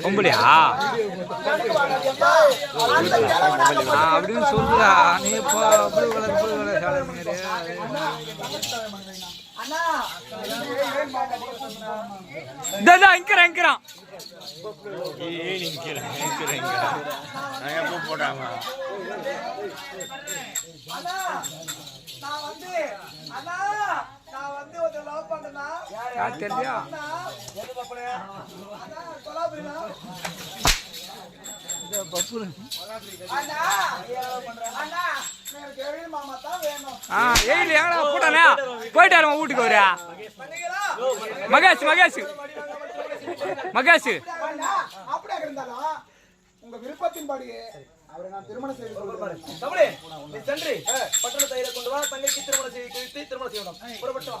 பொம்பளையா? ஆ, அப்படின்னு சொல்லுடா நீ இப்போ சாலை இதான் இங்கிறான் இங்கிறான். அண்ணா நான் வந்து அண்ணா நான் வந்து ஒரு லவ் பண்ணனா யார்? தெரியா? போயிட்டாரு வீட்டுக்கு வரா பண்ணீங்களா மகேஷ் மகேஷ். மகேஷ். உங்க விருப்பத்தின்படி அவரை நான் திருமணம் செய்து கொள்கிறேன் தமிழே நீ சென்று பட்டண தயிரை கொண்டு வா தங்கைக்கு திருமணம் செய்து குறித்து திருமணம் செய்யணும் புறப்பட்டு வா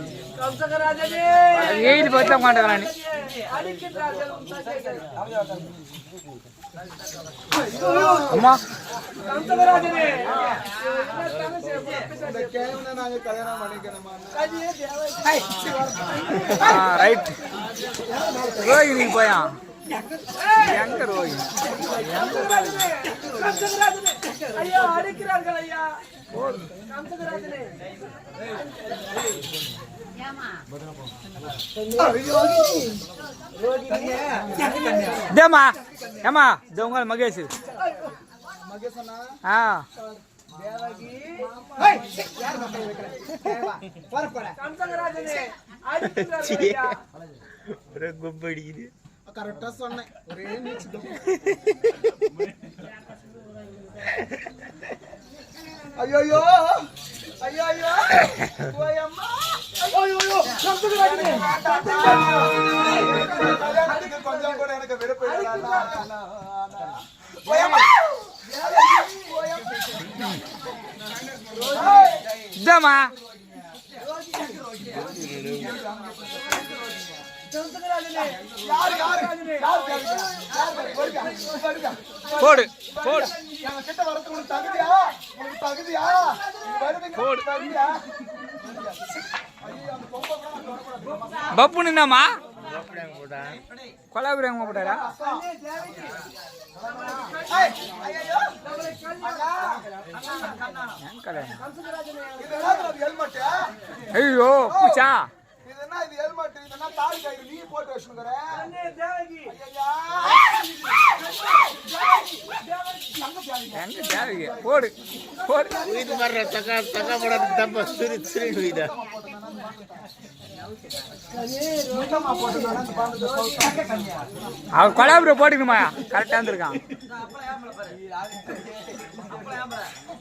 ஏழு பத்தா மாட்டேங்கிறான். அம்மா. ரைட் ரோஹிணி போயா? எங்க ரோஹிணி கம்சகராஜனே ஐயா அடிக்கிறார்கள் ஐயா. கம்சகராஜனே இதேம்மா ஏம்மா இது உங்க மகேஷ் மகேஷ் அண்ணா ஆ கம்சகராஜனே அடிக்கிறார்கள் ஐயா கரெக்டா சொன்னேன் ஒரே நீச்சு ஐயோ ஐயோ ஐயோ ஐயோ ஓயம்மா ஐயோ ஐயோ கம்சகராஜனே கல்யாணத்துக்கு கொஞ்சம் கூட எனக்கு விருப்பம் வருக போடு போடு கிட்ட உனக்கு தகுதியா? உனக்கு தகுதியா? வருவீங்க தகுதியா? பப்பு நின்னாமா கொலாபுரம் கூப்பிட்டாரா ஐயோ பூச்சா? போடு போடு. வீட்டு வர்ற தக்கா தக்கா படம் தப்ப சிறு சிறு வீடா. அவன் கொலாபுரி போட்டுக்கணுமா? கரெக்டா இருந்திருக்கான்.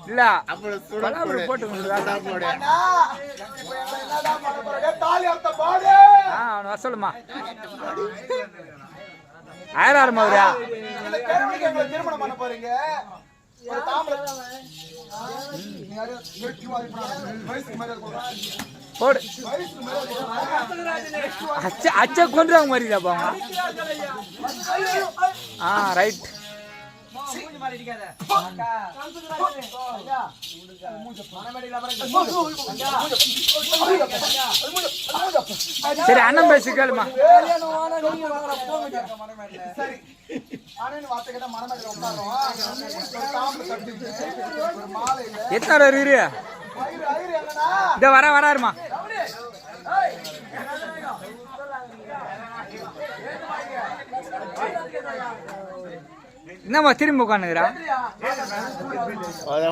இல்ல அப்படி போட்டுக்கணும் ஆ சொல்லுமா. ஆயிரம் அவரா? திருமணம் பண்ண போறீங்க ஒரு போடு. அச்ச அச்ச ஆ ரைட் சரி அண்ணன் பேசி கேளுமா. எத்தனை இத வர வராருமா என்னம்மா திரும்பி உட்காந்துக்கிறா?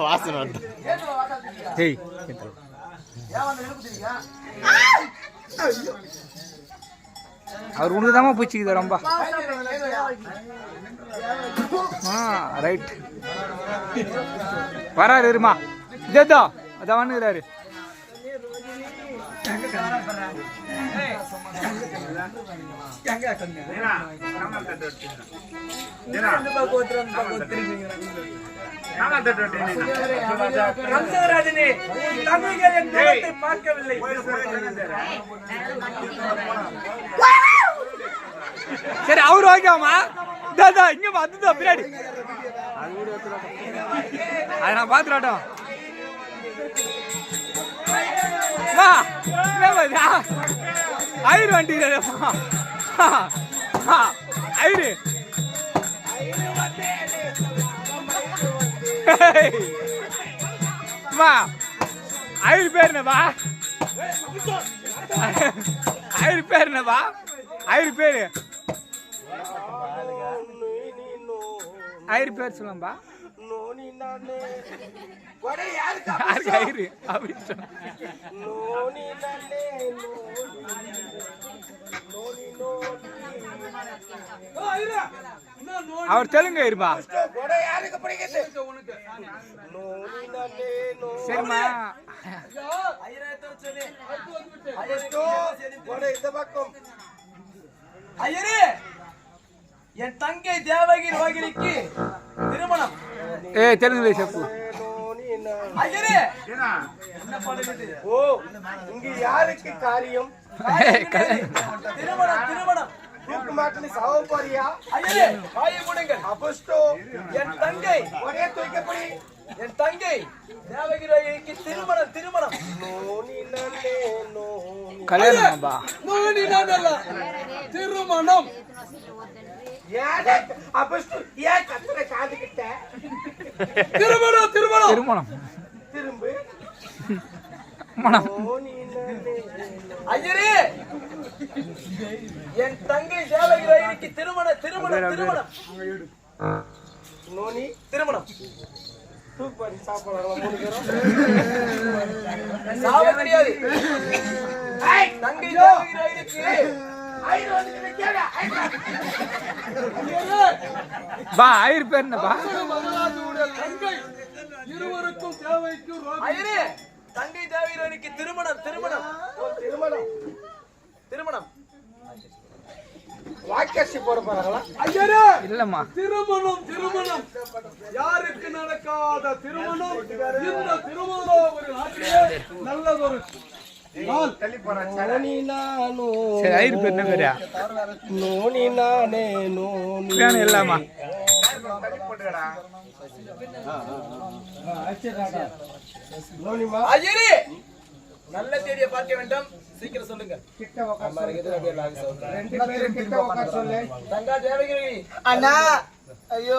வாசனை ஹெய் அவர் ஒன்றுதாமா பூச்சிக்குது ரொம்ப. ஆ ரைட் வராரு இருமா. இதோ. அதான் வந்துக்கிறாரு பார்க்கவில்லை. சரி அவரு ஓகேவாமா இங்க வா, அதுதான் பின்னாடி. அதை நான் பாத்துட்டோம் மா என்ன பாத்தியா ஐரு வண்டி ஐரு மா ஐயர் பேர் என்னப்பா ஐயர் பேர் என்னப்பா ஐயர் பேர். ஐயர் பேர் யாருக்கு அப்படின்னு சொன்னா. அவர் தெலுங்கு சரிம்மா. ஐயரே என் தங்கை தேவகி ரோகிணிக்கு ఏ తెలుగులో చెప్పు ஐயரே என்ன பண்ணுகிறது ஓ இங்க யாருக்கு காரியம் திருமணம் திருமணம் தூக்கு மாட்டனி சாவ போறியா ஐயரே வாயை மூடுங்கள் அப்பஸ்டோ என் தங்கை ஒரே தூக்கப்படி என் தங்கை தேவகி ரோகிணிக்கு திருமணம் திருமணம் நோனி நன்னே நோனி కళ్యాణమ్మా திருமணம் ஏடா அப்பஸ்டோ ஏன் கத்துற காது திருமணம் திருமணம். திருமணம். மணம் மனம். ஐயரே! என் தங்கை சேவகி ரயிலுக்கு திருமண திருமணம். திருமணம் நோனி திருமணம். கிடையாது தங்கை சேவகி ரயிலுக்கு பா ஆயிரம் பேர் என்னப்பா? இருவருக்கும் தேவைக்கு தங்கை தேவைக்கு திருமணம் திருமணம். திருமணம். திருமணம். வாக்கேஷி போட இல்லம்மா. திருமணம் திருமணம். யாருக்கு நடக்காத திருமணம்? இந்த திருமணம். ஒரு நாட்டிலே நல்லதொரு நோனி நானே நோனி. நானே நோனி எல்லாமா? நல்ல தேதியை பார்க்க வேண்டும். சீக்கிரம் சொல்லுங்க. தங்கா தேவகிரி. அண்ணா ஐயோ.